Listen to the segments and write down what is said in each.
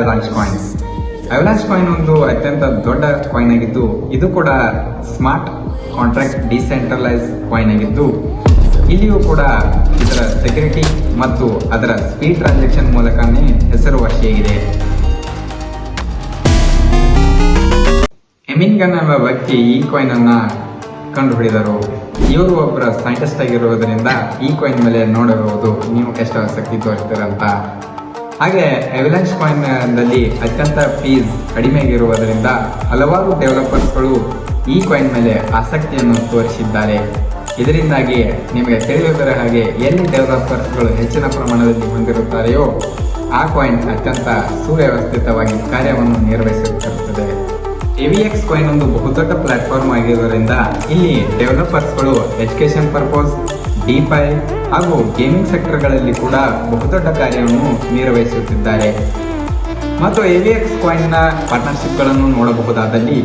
Avalanche coin avalanche coin ಒಂದು ಅತ್ಯಂತ ದೊಡ್ಡ ಕಾಯಿನ್ ಆಗಿದ್ದು, ಇದು ಕೂಡ ಸ್ಮಾರ್ಟ್ ಕಾಂಟ್ರಾಕ್ಟ್ ಡಿಸೆಂಟ್ರಲೈಸ್ ಕಾಯಿನ್ ಆಗಿದ್ದು, ಇಲ್ಲಿಯೂ ಕೂಡ ಇದರ ಸೆಕ್ಯೂರಿಟಿ ಮತ್ತು ಅದರ ಸ್ಪೀಡ್ ಟ್ರಾನ್ಸಾಕ್ಷನ್ ಮೂಲಕನೇ ಹೆಸರುವಾಸಿಯಾಗಿದೆ ಎಮಿನ್ಗನ್ ಎಂಬ ವ್ಯಕ್ತಿ ಈ ಕಾಯಿನ್ ಅನ್ನ ಕಂಡುಹಿಡಿದರು. ಇವರು ಒಬ್ಬರ ಸೈಂಟಿಸ್ಟ್ ಆಗಿರುವುದರಿಂದ ಈ ಕಾಯಿನ್ ಮೇಲೆ ನೋಡಬಹುದು. ನೀವು ಎಷ್ಟು ಆಸಕ್ತಿ ತೋರಿಸ್ತೀರಂತ. ಹಾಗೆ ಎವಿಲೆನ್ಸ್ ಕಾಯಿನ್ನಲ್ಲಿ ಅತ್ಯಂತ ಫೀಸ್ ಕಡಿಮೆ ಇರುವುದರಿಂದ ಹಲವಾರು ಡೆವಲಪರ್ಸ್ಗಳು ಈ ಕಾಯಿನ್ ಮೇಲೆ ಆಸಕ್ತಿಯನ್ನು ತೋರಿಸಿದ್ದಾರೆ. ಇದರಿಂದಾಗಿ ನಿಮಗೆ ತಿಳಿಯುವುದರ ಹಾಗೆ ಎಲ್ಲಿ ಡೆವಲಪರ್ಸ್ಗಳು ಹೆಚ್ಚಿನ ಪ್ರಮಾಣದಲ್ಲಿ ಹೊಂದಿರುತ್ತಾರೆಯೋ ಆ ಕಾಯಿನ್ ಅತ್ಯಂತ ಸುವ್ಯವಸ್ಥಿತವಾಗಿ ಕಾರ್ಯವನ್ನು ನಿರ್ವಹಿಸುತ್ತಿರುತ್ತದೆ. ಎವಿಎಕ್ಸ್ ಕಾಯಿನ್ ಒಂದು ಬಹುದೊಡ್ಡ ಪ್ಲಾಟ್ಫಾರ್ಮ್ ಆಗಿರುವುದರಿಂದ ಇಲ್ಲಿ ಡೆವಲಪರ್ಸ್ಗಳು ಎಜುಕೇಶನ್ ಪರ್ಪಸ್ ಡಿಫೈ ಹಾಗೂ ಗೇಮಿಂಗ್ ಸೆಕ್ಟರ್ಗಳಲ್ಲಿ ಕೂಡ ಬಹುದೊಡ್ಡ ಕಾರ್ಯವನ್ನು ನಿರ್ವಹಿಸುತ್ತಿದ್ದಾರೆ. ಮತ್ತು ಎವಿಎಕ್ಸ್ ಕಾಯಿನ್ನ ಪಾರ್ಟ್ನರ್ಶಿಪ್ಗಳನ್ನು ನೋಡಬಹುದಾದಲ್ಲಿ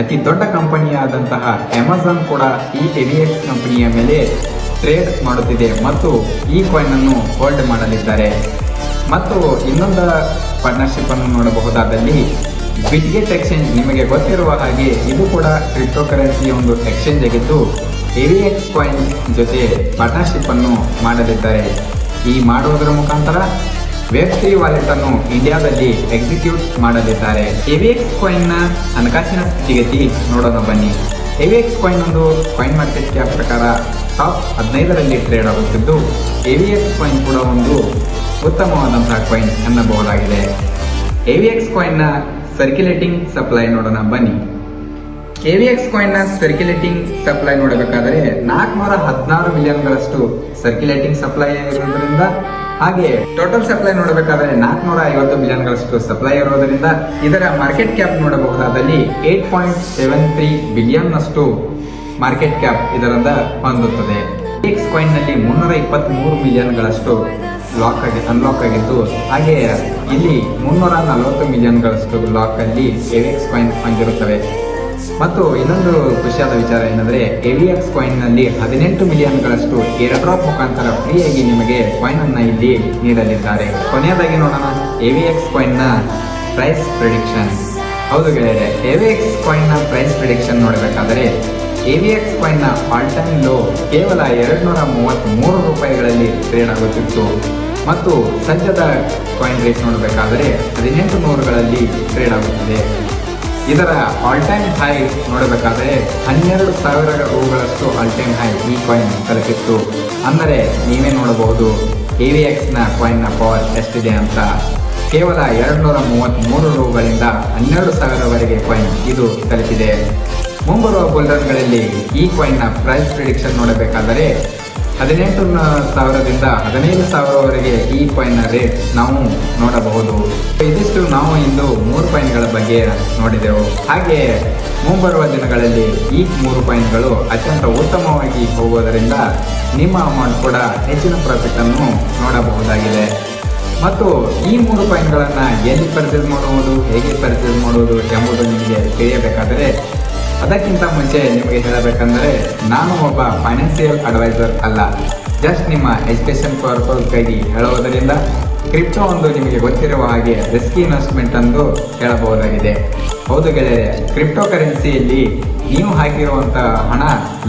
ಅತಿ ದೊಡ್ಡ ಕಂಪನಿಯಾದಂತಹ ಅಮೆಝಾನ್ ಕೂಡ ಈ ಎವಿಎಕ್ಸ್ ಕಂಪನಿಯ ಮೇಲೆ ಟ್ರೇಡ್ ಮಾಡುತ್ತಿದೆ ಮತ್ತು ಈ ಕಾಯಿನ್ ಅನ್ನು ಹೋಲ್ಡ್ ಮಾಡಲಿದ್ದಾರೆ. ಮತ್ತು ಇನ್ನೊಂದು ಪಾರ್ಟ್ನರ್ಶಿಪ್ ಅನ್ನು ನೋಡಬಹುದಾದಲ್ಲಿ ಬಿಟ್ಗೆಟ್ ಎಕ್ಸ್ಚೇಂಜ್ ನಿಮಗೆ ಗೊತ್ತಿರುವ ಹಾಗೆ ಇದು ಕೂಡ ಕ್ರಿಪ್ಟೋ ಕರೆನ್ಸಿಯ ಒಂದು ಎಕ್ಸ್ಚೇಂಜ್ ಆಗಿದ್ದು ಎವಿಎಕ್ಸ್ ಕಾಯಿನ್ ಜೊತೆ ಪಾರ್ಟ್ನರ್ಶಿಪ್ ಅನ್ನು ಮಾಡಲಿದ್ದಾರೆ ಈ ಮಾಡುವುದರ ಮುಖಾಂತರ ವೆಬ್ ತ್ರೀ ವಾಲೆಟ್ ಅನ್ನು ಇಂಡಿಯಾದಲ್ಲಿ ಎಕ್ಸಿಕ್ಯೂಟ್ ಮಾಡಲಿದ್ದಾರೆ ಎವಿಎಕ್ಸ್ ಕಾಯಿನ್ನ ಹಣಕಾಸಿನ ಸ್ಥಿತಿಗತಿ ನೋಡೋಣ ಬನ್ನಿ. ಎವಿಎಕ್ಸ್ ಕಾಯಿನ್ ಒಂದು ಕಾಯಿನ್ ಮಾರ್ಕೆಟ್ ಕ್ಯಾಪ್ ಪ್ರಕಾರ ಟಾಪ್ ಹದಿನೈದರಲ್ಲಿ ಟ್ರೇಡ್ ಆಗುತ್ತಿದ್ದು ಎವಿಎಕ್ಸ್ ಕಾಯಿನ್ ಕೂಡ ಒಂದು ಉತ್ತಮವಾದಂತಹ ಕಾಯಿನ್ ಎನ್ನಬಹುದಾಗಿದೆ ಎವಿಎಕ್ಸ್ ಕಾಯಿನ್ನ ಸರ್ಕ್ಯುಲೇಟಿಂಗ್ ಸಪ್ಲೈ ನೋಡೋಣ ಬನ್ನಿ. ಎವಿಎಕ್ಸ್ ಕಾಯಿನ್ನ ಸರ್ಕ್ಯುಲೇಟಿಂಗ್ ಸಪ್ಲೈ ನೋಡಬೇಕಾದರೆ ನಾಲ್ಕುನೂರ ಹದಿನಾರು ಮಿಲಿಯನ್ಗಳಷ್ಟು ಸರ್ಕ್ಯುಲೇಟಿಂಗ್ ಸಪ್ಲೈ ಇರುವುದರಿಂದ, ಹಾಗೆ ಟೋಟಲ್ ಸಪ್ಲೈ ನೋಡಬೇಕಾದರೆ ನಾಲ್ಕುನೂರ ಐವತ್ತು ಮಿಲಿಯನ್ಗಳಷ್ಟು ಸಪ್ಲೈ ಇರುವುದರಿಂದ, ಇದರ market cap ನೋಡಬಹುದಾದಲ್ಲಿ eight point seven three billion ಅಷ್ಟು ಮಾರ್ಕೆಟ್ ಕ್ಯಾಪ್ ಇದರಿಂದ ಹೊಂದುತ್ತದೆ. ಎಕ್ಸ್ ಕಾಯಿನ್ನಲ್ಲಿ ಮುನ್ನೂರ ಇಪ್ಪತ್ತ್ ಮೂರು ಮಿಲಿಯನ್ಗಳಷ್ಟು ಲಾಕ್ ಆಗಿ ಅನ್ಲಾಕ್ ಆಗಿದ್ದು, ಹಾಗೆ ಇಲ್ಲಿ ಮುನ್ನೂರ ನಲವತ್ತು ಮಿಲಿಯನ್ಗಳಷ್ಟು ಲಾಕ್ ಅಲ್ಲಿ ಎವಿಎಕ್ಸ್ ಕಾಯಿನ್ ಹೊಂದಿರುತ್ತವೆ ಮತ್ತು ಇನ್ನೊಂದು ಖುಷಿಯಾದ ವಿಚಾರ ಏನಂದ್ರೆ ಎವಿಎಕ್ಸ್ ಕಾಯಿನ್ನಲ್ಲಿ ಹದಿನೆಂಟು ಮಿಲಿಯನ್ಗಳಷ್ಟು ಏರ್ ಡ್ರಾಪ್ ಮುಖಾಂತರ ಫ್ರೀಯಾಗಿ ನಿಮಗೆ ಕಾಯಿನ್ ಅನ್ನ ಇಲ್ಲಿ ನೀಡಲಿದ್ದಾರೆ. ಕೊನೆಯದಾಗಿ ನೋಡೋಣ ಎವಿಎಕ್ಸ್ ಕಾಯಿನ್ನ ಪ್ರೈಸ್ ಪ್ರಿಡಿಕ್ಷನ್ ಹೌದು ಗೆಳೆಯರೆ ಎವಿಎಕ್ಸ್ ಕಾಯಿನ್ನ ಪ್ರೈಸ್ ಪ್ರಿಡಿಕ್ಷನ್ ನೋಡಬೇಕಾದರೆ ಎವಿಎಕ್ಸ್ ಕಾಯಿನ್ನ ಆಲ್ ಟೈಮ್ ಲೋ ಕೇವಲ ಎರಡ್ ನೂರ ಮೂವತ್ತ್ಮೂರು ರೂಪಾಯಿಗಳಲ್ಲಿ ಟ್ರೇಡ್ ಆಗುತ್ತಿತ್ತು. ಮತ್ತು ಸದ್ಯದ ಕಾಯಿನ್ ರೇಟ್ ನೋಡಬೇಕಾದರೆ ಹದಿನೆಂಟು ನೂರುಗಳಲ್ಲಿ ಟ್ರೇಡ್ ಆಗುತ್ತಿದೆ. ಇದರ ಆಲ್ ಟೈಮ್ ಹೈ ನೋಡಬೇಕಾದರೆ ಹನ್ನೆರಡು ಸಾವಿರ ರೂಗಳಷ್ಟು ಆಲ್ ಟೈಮ್ ಹೈ ಈ ಕಾಯಿನ್ ತಲುಪಿತ್ತು ಅಂದರೆ ನೀವೇ ನೋಡಬಹುದು ಎ ವಿ ಎಕ್ಸ್ನ ಕಾಯಿನ್ನ ಪವರ್ ಎಷ್ಟಿದೆ ಅಂತ. ಕೇವಲ ಎರಡು ನೂರ ಮೂವತ್ತ್ಮೂರು ರೂಗಳಿಂದ ಹನ್ನೆರಡು ಸಾವಿರವರೆಗೆ ಕಾಯಿನ್ ಇದು ತಲುಪಿದೆ. ಮುಂಬರುವ ಬುಲ್ರನ್ಗಳಲ್ಲಿ ಈ ಕಾಯಿನ್ನ ಪ್ರೈಸ್ ಪ್ರಿಡಿಕ್ಷನ್ ನೋಡಬೇಕಾದರೆ ಹದಿನೆಂಟು ಸಾವಿರದಿಂದ ಹದಿನೈದು ಸಾವಿರವರೆಗೆ ಈ ಕಾಯಿನ್ನ ರೇಟ್ ನಾವು ನೋಡಬಹುದು. ಇದಿಷ್ಟು ನಾವು ಇಂದು ಮೂರು ಕಾಯಿನ್ಗಳ ಬಗ್ಗೆ ನೋಡಿದೆವು. ಹಾಗೆ ಮುಂಬರುವ ದಿನಗಳಲ್ಲಿ ಈ ಮೂರು ಪಾಯಿಂಟ್ಗಳು ಅತ್ಯಂತ ಉತ್ತಮವಾಗಿ ಹೋಗುವುದರಿಂದ ನಿಮ್ಮ ಅಮೌಂಟ್ ಕೂಡ ಹೆಚ್ಚಿನ ಪ್ರಾಫಿಟನ್ನು ನೋಡಬಹುದಾಗಿದೆ. ಮತ್ತು ಈ ಮೂರು ಪಾಯಿಂಟ್ಗಳನ್ನು ಎಲ್ಲಿ ಪರ್ಚೇಸ್ ಮಾಡುವುದು, ಹೇಗೆ ಪರ್ಚೇಸ್ ಮಾಡುವುದು ಎಂಬುದು ನಿಮಗೆ ತಿಳಿಯಬೇಕಾದರೆ ಅದಕ್ಕಿಂತ ಮುಂಚೆ ನಿಮಗೆ ಹೇಳಬೇಕಂದರೆ, ನಾನು ಒಬ್ಬ ಫೈನಾನ್ಸಿಯಲ್ ಅಡ್ವೈಸರ್ ಅಲ್ಲ. ಜಸ್ಟ್ ನಿಮ್ಮ ಎಜುಕೇಶನ್ ಪರ್ಪಸ್ಗಾಗಿ ಹೇಳುವುದರಿಂದ ಕ್ರಿಪ್ಟೋ ಒಂದು ನಿಮಗೆ ಗೊತ್ತಿರುವ ಹಾಗೆ ರಿಸ್ಕ್ ಇನ್ವೆಸ್ಟ್ಮೆಂಟ್ ಎಂದು ಹೇಳಬಹುದಾಗಿದೆ. ಹೌದು ಗೆಳೆಯರೆ ಕ್ರಿಪ್ಟೋ ಕರೆನ್ಸಿಯಲ್ಲಿ ನೀವು ಹಾಕಿರುವಂತಹ ಹಣ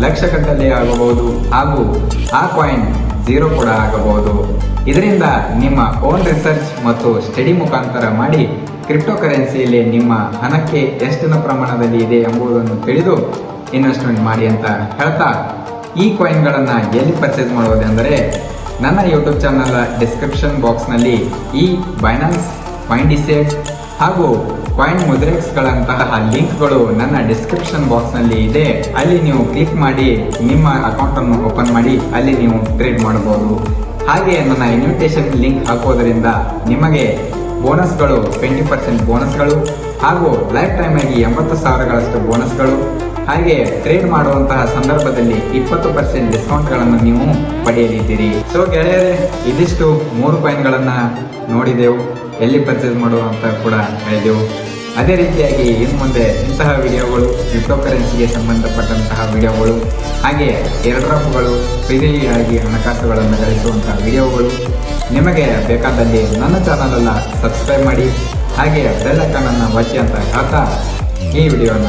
ಲಕ್ಷಗಟ್ಟಲೆ ಆಗಬಹುದು ಹಾಗೂ ಆ ಕಾಯಿನ್ ಝೀರೋ ಕೂಡ ಆಗಬಹುದು. ಇದರಿಂದ ನಿಮ್ಮ ಓನ್ ರಿಸರ್ಚ್ ಮತ್ತು ಸ್ಟಡಿ ಮುಖಾಂತರ ಮಾಡಿ ಕ್ರಿಪ್ಟೋ ಕರೆನ್ಸಿಯಲ್ಲಿ ನಿಮ್ಮ ಹಣಕ್ಕೆ ಎಷ್ಟಿನ ಪ್ರಮಾಣದಲ್ಲಿ ಇದೆ ಎಂಬುದನ್ನು ತಿಳಿದು ಇನ್ವೆಸ್ಟ್ಮೆಂಟ್ ಮಾಡಿ ಅಂತ ಹೇಳ್ತಾ ಈ ಕಾಯಿನ್ಗಳನ್ನು ಎಲ್ಲಿ ಪರ್ಚೇಸ್ ಮಾಡುವುದೆಂದರೆ ನನ್ನ ಯೂಟ್ಯೂಬ್ ಚಾನಲ್ನ ಡಿಸ್ಕ್ರಿಪ್ಷನ್ ಬಾಕ್ಸ್ನಲ್ಲಿ ಈ ಬೈನಾನ್ಸ್ ಪಾಯಿಂಡಿಸೆಕ್ಸ್ ಹಾಗೂ ಕಾಯಿನ್ ಮುದ್ರೆಕ್ಸ್ಗಳಂತಹ ಲಿಂಕ್ಗಳು ನನ್ನ ಡಿಸ್ಕ್ರಿಪ್ಷನ್ ಬಾಕ್ಸ್ನಲ್ಲಿ ಇದೆ. ಅಲ್ಲಿ ನೀವು ಕ್ಲಿಕ್ ಮಾಡಿ, ನಿಮ್ಮ ಅಕೌಂಟನ್ನು ಓಪನ್ ಮಾಡಿ, ಅಲ್ಲಿ ನೀವು ಟ್ರೇಡ್ ಮಾಡಬಹುದು. ಹಾಗೆ ನನ್ನ ಇನ್ವಿಟೇಷನ್ ಲಿಂಕ್ ಹಾಕೋದರಿಂದ ನಿಮಗೆ ಬೋನಸ್ಗಳು ಟ್ವೆಂಟಿ ಪರ್ಸೆಂಟ್ ಬೋನಸ್ಗಳು ಹಾಗೂ ಲೈಫ್ ಟೈಮ್ ಆಗಿ ಎಂಬತ್ತು ಸಾವಿರಗಳಷ್ಟು ಬೋನಸ್ಗಳು. ಹಾಗೆ ಟ್ರೇಡ್ ಮಾಡುವಂತಹ ಸಂದರ್ಭದಲ್ಲಿ ಇಪ್ಪತ್ತು ಪರ್ಸೆಂಟ್ ಡಿಸ್ಕೌಂಟ್ಗಳನ್ನು ನೀವು ಪಡೆಯಲಿದ್ದೀರಿ. ಸೊ ಗೆಳೆಯರೇ, ಇದಿಷ್ಟು ಮೂರು ಕಾಯಿನ್ಗಳನ್ನು ನೋಡಿದೆವು. ಎಲ್ಲಿ ಪರ್ಚೇಸ್ ಮಾಡುವಂತ ಕೂಡ ಹೇಳಿದೆವು. ಅದೇ ರೀತಿಯಾಗಿ ಇನ್ನು ಮುಂದೆ ಇಂತಹ ವಿಡಿಯೋಗಳು ಕ್ರಿಪ್ಟೋ ಕರೆನ್ಸಿಗೆ ಸಂಬಂಧಪಟ್ಟಂತಹ ವಿಡಿಯೋಗಳು, ಹಾಗೆ ಏರ್ಡ್ರಾಪ್ಗಳು ಫ್ರೀಯಾಗಿ ಹಣಕಾಸುಗಳನ್ನು ಗಳಿಸುವಂತಹ ವಿಡಿಯೋಗಳು, ನಿಮಗೆ ಬೇಕಾದಲ್ಲಿ ನನ್ನ ಚಾನಲನ್ನು ಸಬ್ಸ್ಕ್ರೈಬ್ ಮಾಡಿ, ಹಾಗೆ ಬೆಲ್ ಐಕಾನ್ ಅನ್ನು ಒತ್ತಿ ಅಂತ ಹೇಳ್ತಾ ಈ ವಿಡಿಯೋನ